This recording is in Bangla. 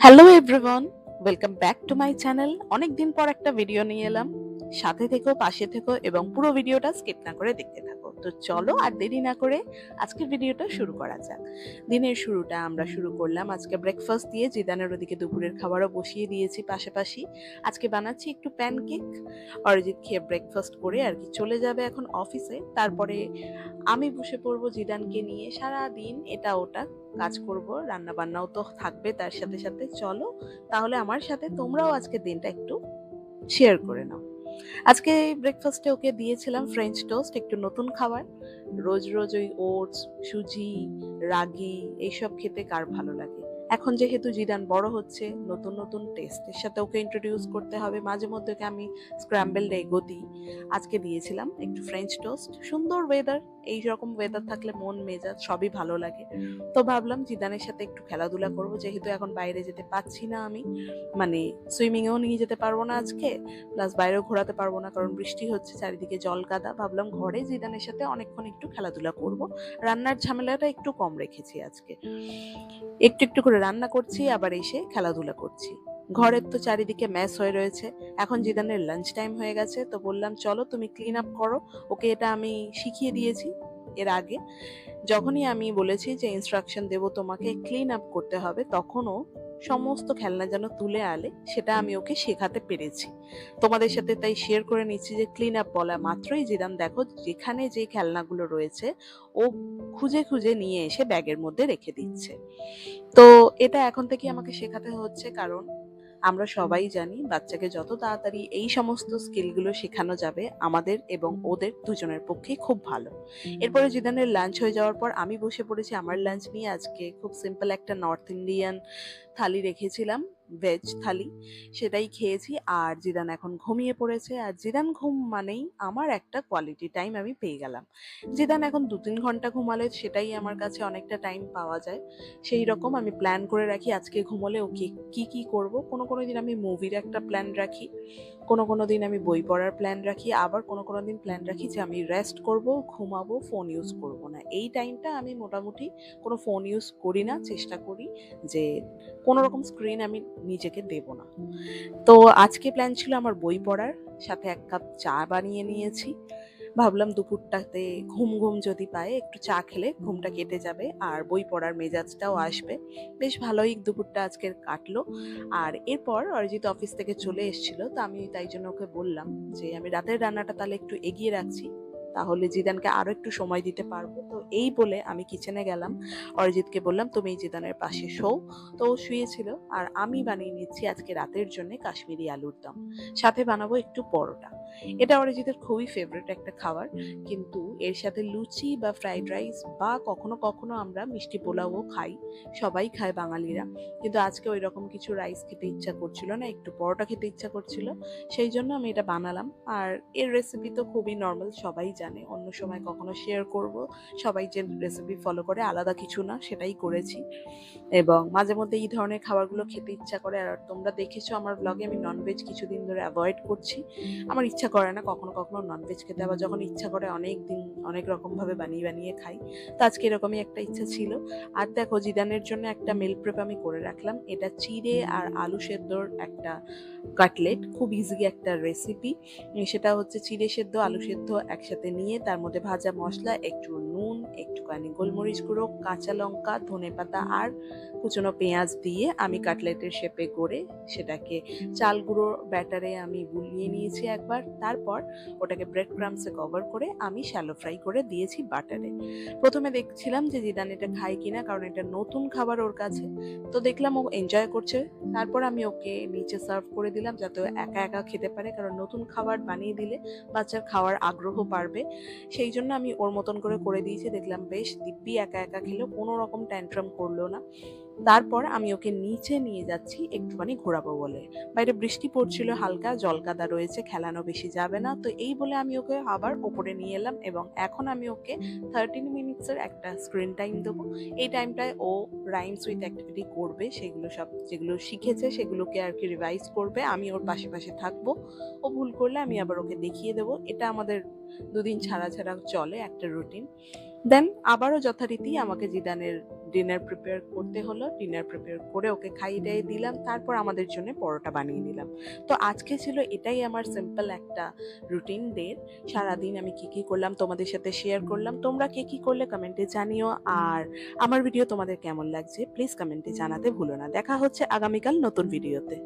Hello everyone welcome back to my channel অনেক দিন পর একটা ভিডিও নিয়ে এলাম। সাথে থেকো, পাশে থেকো এবং পুরো ভিডিওটা স্কিপ না করে দেখতে থাকো। তো চলো আর দেরি না করে আজকের ভিডিওটা শুরু করা যাক। দিনের শুরুটা আমরা শুরু করলাম। আজকে ব্রেকফাস্ট দিয়ে জিদানের ওদিকে দুপুরের খাবারও বসিয়ে দিয়েছি পাশাপাশি। আজকে বানাচ্ছি একটু প্যানকেক অরিজিৎ খেয়ে ব্রেকফাস্ট করে আর কি চলে যাবে এখন অফিসে তারপরে আমি বসে পড়ব জিদানকে নিয়ে। সারা দিন এটা ওটা কাজ করব রান্না বান্নাও তো থাকবে তার সাথে সাথে। চলো তাহলে আমার সাথে তোমরাও আজকে দিনটা একটু শেয়ার করে নাও। আজকে ব্রেকফাস্টে ওকে দিয়েছিলাম ফ্রেঞ্চ টোস্ট একটু নতুন খাবার। রোজ রোজ ওই ওটস সুজি রাগি এইসব খেতে কার ভালো লাগে? এখন যেহেতু জিদান বড় হচ্ছে, নতুন নতুন টেস্টের সাথে ওকে ইন্ট্রোডিউস করতে হবে। মাঝে মধ্যে ওকে আমি স্ক্র্যাম্বেলড এগো দিই। আজকে দিয়েছিলাম একটু ফ্রেঞ্চ টোস্ট সুন্দর ওয়েদার এই রকম ওয়েদার থাকলে মন, মেজাজ সবই ভালো লাগে। তো ভাবলাম জিদানের সাথে একটু খেলাধুলা করব, যেহেতু এখন বাইরে যেতে পাচ্ছি না আমি। মানে সুইমিংয়েও নিয়ে যেতে পারব না আজকে প্লাস বাইরেও ঘোরাতে পারব না, কারণ বৃষ্টি হচ্ছে, চারিদিকে জল কাদা। ভাবলাম ঘরে জিদানের সাথে অনেকক্ষণ একটু খেলাধুলা করব। রান্নার ঝামেলাটা একটু কম রেখেছি আজকে। একটু একটু করে রান্না করছি, আবার এসে খেলাধুলা করছি। ঘরের তো চারিদিকে ম্যাচ হয়ে রয়েছে। এখন জিদানের লাঞ্চ টাইম হয়ে গেছে, তো বললাম, চলো তুমি ক্লিন আপ করো। ওকে এটা আমি শিখিয়ে দিয়েছি এর আগে। যখনই আমি বলেছি যে ইনস্ট্রাকশন দেব তোমাকে ক্লিন আপ করতে হবে, তখনও সমস্ত খেলনা যেন তুলে আলে সেটা আমি ওকে শেখাতে পেরেছি। তোমাদের সাথে তাই শেয়ার করে নিচ্ছি যে ক্লিন আপ বলা মাত্রই জিদান দেখো যেখানে যে খেলনাগুলো রয়েছে, ও খুঁজে খুঁজে নিয়ে এসে ব্যাগের মধ্যে রেখে দিচ্ছে। তো এটা এখন থেকে আমাকে শেখাতে হচ্ছে, কারণ আমরা সবাই জানি বাচ্চাকে যত তাড়াতাড়ি এই সমস্ত স্কিলগুলো শেখানো যাবে আমাদের এবং ওদের দুজনের পক্ষে খুব ভালো। এরপরে জিদানের লাঞ্চ হয়ে যাওয়ার পর আমি বসে পড়েছি আমার লাঞ্চ নিয়ে আজকে খুব সিম্পল একটা নর্থ ইন্ডিয়ান থালি রেখেছিলাম। ভেজ থালি, সেটাই খেয়েছি। আর জিদান এখন ঘুমিয়ে পড়েছে। আর জিদান ঘুম মানেই আমার একটা কোয়ালিটি টাইম আমি পেয়ে গেলাম। জিদান এখন দু তিন ঘণ্টা ঘুমালে সেটাই আমার কাছে অনেকটা টাইম পাওয়া যায়। সেই রকম আমি প্ল্যান করে রাখি আজকে ঘুমলে ওকে কি কি কি করব। কোনো কোনো দিন আমি মুভির একটা প্ল্যান রাখি। কোনো কোনো দিন আমি বই পড়ার প্ল্যান রাখি, আবার কোনো কোনো দিন প্ল্যান রাখি যে আমি রেস্ট করব, ঘুমাবো ফোন ইউজ করব না। এই টাইমটা আমি মোটামুটি কোনো ফোন ইউজ করি না, চেষ্টা করি যে কোনো রকম স্ক্রিন আমি নিজেকে দেব না। তো আজকে প্ল্যান ছিল আমার বই পড়ার, সাথে এক কাপ চা বানিয়ে নিয়েছি। ভাবলাম দুপুরটাতে ঘুম ঘুম যদি পায়, একটু চা খেলে ঘুমটা কেটে যাবে আর বই পড়ার মেজাজটাও আসবে। বেশ ভালোই দুপুরটা আজকে কাটলো। আর এরপর অরিজিৎ অফিস থেকে চলে এসেছিল, তো আমি তাই জন্য ওকে বললাম যে, আমি রাতের রান্নাটা তাহলে একটু এগিয়ে রাখছি, তাহলে জিদানকে আরও একটু সময় দিতে পারব। তো এই বলে আমি কিচেনে গেলাম। অরিজিৎকে বললাম, তুমি জিদানের পাশে শোও। তো ও শুয়েছিল। আর আমি বানিয়ে নিচ্ছি আজকে রাতের জন্য কাশ্মীরি আলুর দম। সাথে বানাবো একটু পরোটা। এটা অরিজিতের খুবই ফেভারিট একটা খাবার। কিন্তু এর সাথে লুচি বা ফ্রাইড রাইস বা কখনো কখনো আমরা মিষ্টি পোলাওও খাই। সবাই খায় বাঙালিরা। কিন্তু আজকে ওই রকম কিছু রাইস খেতে ইচ্ছা করছিল না, একটু পরোটা খেতে ইচ্ছা করছিল, সেই জন্য আমি এটা বানালাম। আর এর রেসিপি তো খুবই নর্মাল সবাই জানে। অন্য সময় কখনো শেয়ার করব। সবাই যে রেসিপি ফলো করে, আলাদা কিছু না, সেটাই করেছি। এবং মাঝে মধ্যে এই ধরনের খাবারগুলো খেতে ইচ্ছা করে। আর তোমরা দেখেছ আমার ব্লগে আমি ননভেজ কিছুদিন ধরে অ্যাভয়েড করছি। আমার ইচ্ছা করে না কখনো কখনো ননভেজ খেতে, আবার যখন ইচ্ছা করে অনেক দিন অনেক রকমভাবে বানিয়ে বানিয়ে খাই, তো আজকে এরকমই একটা ইচ্ছা ছিল। আর দেখো, জিদানের জন্য একটা মিল প্রেপ আমি করে রাখলাম। এটা চিড়ে আর আলু সেদ্ধর একটা কাটলেট খুব ইজি একটা রেসিপি সেটা হচ্ছে চিড়ে সেদ্ধ, আলু সেদ্ধ একসাথে নিয়ে, তার মধ্যে ভাজা মশলা, একটু নুন, একটুখানি গোলমরিচ গুঁড়ো, কাঁচা লঙ্কা, ধনে পাতা আর কুচনো পেঁয়াজ দিয়ে আমি কাটলেটের শেপে করে সেটাকে চাল গুঁড়ো ব্যাটারে আমি গুলিয়ে নিয়েছি একবার। তারপর ওটাকে ব্রেড ক্রামসে কভার করে আমি শ্যালো ফ্রাই করে দিয়েছি বাটারে প্রথমে দেখছিলাম যে জিদান এটা খায় কিনা, কারণ এটা নতুন খাবার ওর কাছে। তো দেখলাম ও এনজয় করছে। তারপর আমি ওকে নিচে সার্ভ করে দিলাম যাতে একা একা খেতে পারে, কারণ নতুন খাবার বানিয়ে দিলে বাচ্চার খাওয়ার আগ্রহ বাড়বে। সেই জন্য আমি ওর মতন করে করে দিয়েছি। দেখলাম, বেশ, দিব্যি একা একা খেলো, কোনো রকম ট্যান্ট্রাম করল না। তারপর আমি ওকে নিচে নিয়ে যাচ্ছি, একটুখানি ঘোরাবো বলে। বাইরে বৃষ্টি পড়ছিল হালকা, জলকাদা রয়েছে, খেলানো বেশি যাবে না। তো এই বলে আমি ওকে আবার ওপরে নিয়ে এলাম এবং এখন আমি ওকে থার্টিন মিনিটসের একটা স্ক্রিন টাইম দেবো। এই টাইমটায় ও রাইমস উইথ অ্যাক্টিভিটি করবে, সেগুলো সব, যেগুলো শিখেছে সেগুলোকে আর কি রিভাইজ করবে। আমি ওর পাশে পাশে থাকব। ও ভুল করলে আমি আবার ওকে দেখিয়ে দেবো। এটা আমাদের দুদিন ছাড়া ছাড়া চলে একটা রুটিন দেন আবারও যথারীতি আমাকে জিদানের ডিনার প্রিপেয়ার করতে হলো। ডিনার প্রিপেয়ার করে ওকে খাইয়ে দাইয়ে দিলাম। তারপর আমাদের জন্য পরোটা বানিয়ে নিলাম। তো আজকে ছিল এটাই আমার সিম্পল একটা রুটিন ডে সারাদিন আমি কি কি করলাম তোমাদের সাথে শেয়ার করলাম। তোমরা কে কি করলে কমেন্টে জানিও। আর আমার ভিডিও তোমাদের কেমন লাগছে প্লিজ কমেন্টে জানাতে ভুলো না। দেখা হচ্ছে আগামীকাল নতুন ভিডিওতে